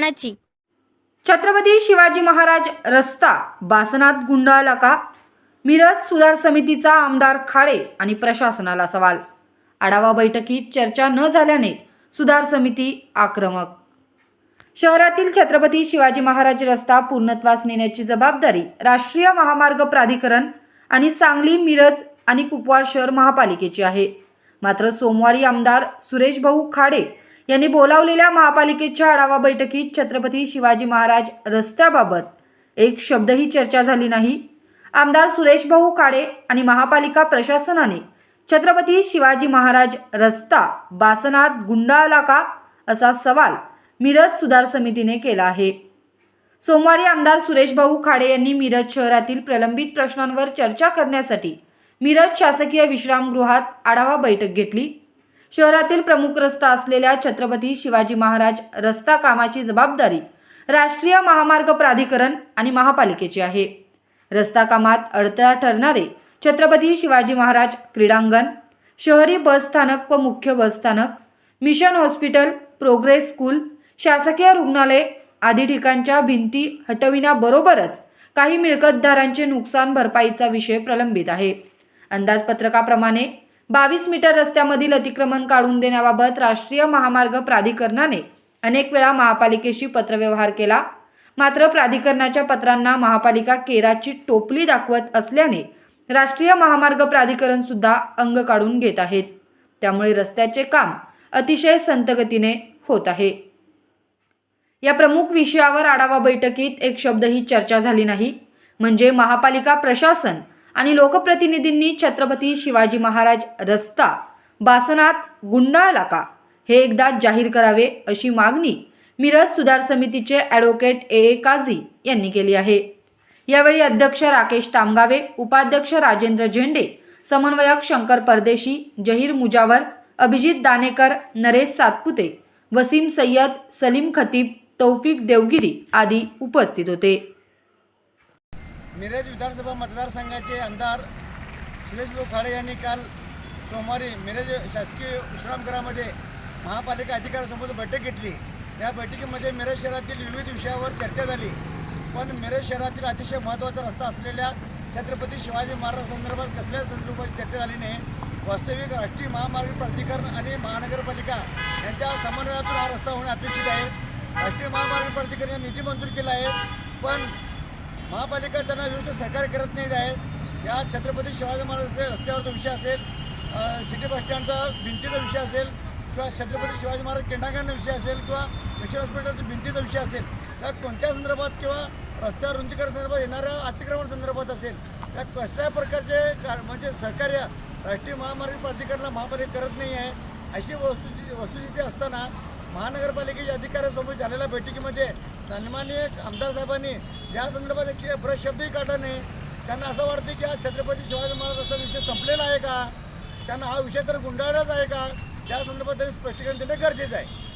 मानाची छत्रपती शिवाजी महाराज रस्ता बासनात गुंडाळला का? मिरज सुधार समितीचा आमदार खाडे आणि प्रशासनाला सवाल. आढावा बैठकीत चर्चा न झाल्याने सुधार समिती आक्रमक. शहरातील छत्रपती शिवाजी महाराज रस्ता पूर्णत्वास नेण्याची जबाबदारी राष्ट्रीय महामार्ग प्राधिकरण आणि सांगली मिरज आणि कुपवाड शहर महापालिकेची आहे. मात्र सोमवारी आमदार सुरेश भाऊ खाडे यांनी बोलावलेल्या महापालिकेच्या आढावा बैठकीत छत्रपती शिवाजी महाराज रस्त्याबाबत एक शब्दही चर्चा झाली नाही. आमदार सुरेश भाऊ खाडे आणि महापालिका प्रशासनाने छत्रपती शिवाजी महाराज रस्ता बासनात गुंडाळला का? असा सवाल मिरज सुधार समितीने केला आहे. सोमवारी आमदार सुरेश भाऊ खाडे यांनी मिरज शहरातील प्रलंबित प्रश्नांवर चर्चा करण्यासाठी मिरज शासकीय विश्रामगृहात आढावा बैठक घेतली. शहरातील प्रमुख रस्ता असलेल्या छत्रपती शिवाजी महाराज रस्ता कामाची जबाबदारी राष्ट्रीय महामार्ग प्राधिकरण आणि महापालिकेची आहे. रस्ता कामात अडथळा ठरणारे छत्रपती शिवाजी महाराज क्रीडांगण शहरी बसस्थानक व मुख्य बसस्थानक मिशन हॉस्पिटल प्रोग्रेस स्कूल शासकीय रुग्णालय आदी ठिकाणच्या भिंती हटविण्याबरोबरच काही मिळकतदारांचे नुकसान भरपाईचा विषय प्रलंबित आहे. अंदाजपत्रकाप्रमाणे बावीस मीटर रस्त्यामधील अतिक्रमण काढून देण्याबाबत राष्ट्रीय महामार्ग प्राधिकरणाने अनेक वेळा महापालिकेशी पत्रव्यवहार केला. मात्र प्राधिकरणाच्या पत्रांना महापालिका केराची टोपली दाखवत असल्याने राष्ट्रीय महामार्ग प्राधिकरण सुद्धा अंग काढून घेत आहेत. त्यामुळे रस्त्याचे काम अतिशय संतगतीने होत आहे. या प्रमुख विषयावर आढावा बैठकीत एक शब्दही चर्चा झाली नाही. म्हणजे महापालिका प्रशासन आणि लोकप्रतिनिधींनी छत्रपती शिवाजी महाराज रस्ता बासनात गुंडाळला का हे एकदा जाहीर करावे अशी मागणी मिरज सुधार समितीचे ॲडव्होकेट ए. ए. काझी यांनी केली आहे. यावेळी अध्यक्ष राकेश तामगावे उपाध्यक्ष राजेंद्र झेंडे समन्वयक शंकर परदेशी जहीर मुजावर अभिजित दानेकर नरेश सातपुते वसीम सय्यद सलीम खतीब तौफिक देवगिरी आदी उपस्थित होते. मिरज विधानसभा मतदारसंघाचे आमदार सुरेश भाऊ खाडे यांनी काल सोमवारी मिरज शासकीय विश्रामगृहामध्ये महापालिका अधिकाऱ्यांसोबत बैठक घेतली. या बैठकीमध्ये मिरज शहरातील विविध विषयावर चर्चा झाली. पण मिरज शहरातील अतिशय महत्त्वाचा रस्ता असलेल्या छत्रपती शिवाजी महाराज संदर्भात कसल्याच संदर्भात चर्चा झाली नाही. वास्तविक राष्ट्रीय महामार्ग प्राधिकरण आणि महानगरपालिका यांच्या समन्वयातून हा रस्ता होणे अपेक्षित आहे. राष्ट्रीय महामार्ग प्राधिकरण निधी मंजूर केला आहे. पण महापालिका त्यांना विरुद्ध सहकार्य करत नाही आहे या छत्रपती शिवाजी महाराज रस्त्यावरचा विषय असेल सिटी बस स्टँडचा भिंतीचा विषय असेल किंवा छत्रपती शिवाजी महाराज केंडागांना विषय असेल किंवा मिशन हॉस्पिटलचा भिंतीचा विषय असेल त्या कोणत्या संदर्भात किंवा रस्त्यावर रुंदीकरण संदर्भात येणाऱ्या अतिक्रमण संदर्भात असेल त्या कसल्या प्रकारचे कार म्हणजे सहकार्य राष्ट्रीय महामार्ग प्राधिकरणाला महापालिका करत नाही आहे अशी वस्तू वस्तुस्थिती असताना महानगरपालिकेच्या अधिकाऱ्यासोबत झालेल्या बैठकीमध्ये सन्माननीय आमदार साहेबांनी या संदर्भात एक ब्रश शब्दही काढला नाही. त्यांना असं वाटतं की हा छत्रपती शिवाजी महाराजांचा विषय संपलेला आहे का? त्यांना हा विषय तर गुंडाळलाच आहे का? त्या संदर्भात त्यांनी स्पष्टीकरण देणं गरजेचं आहे.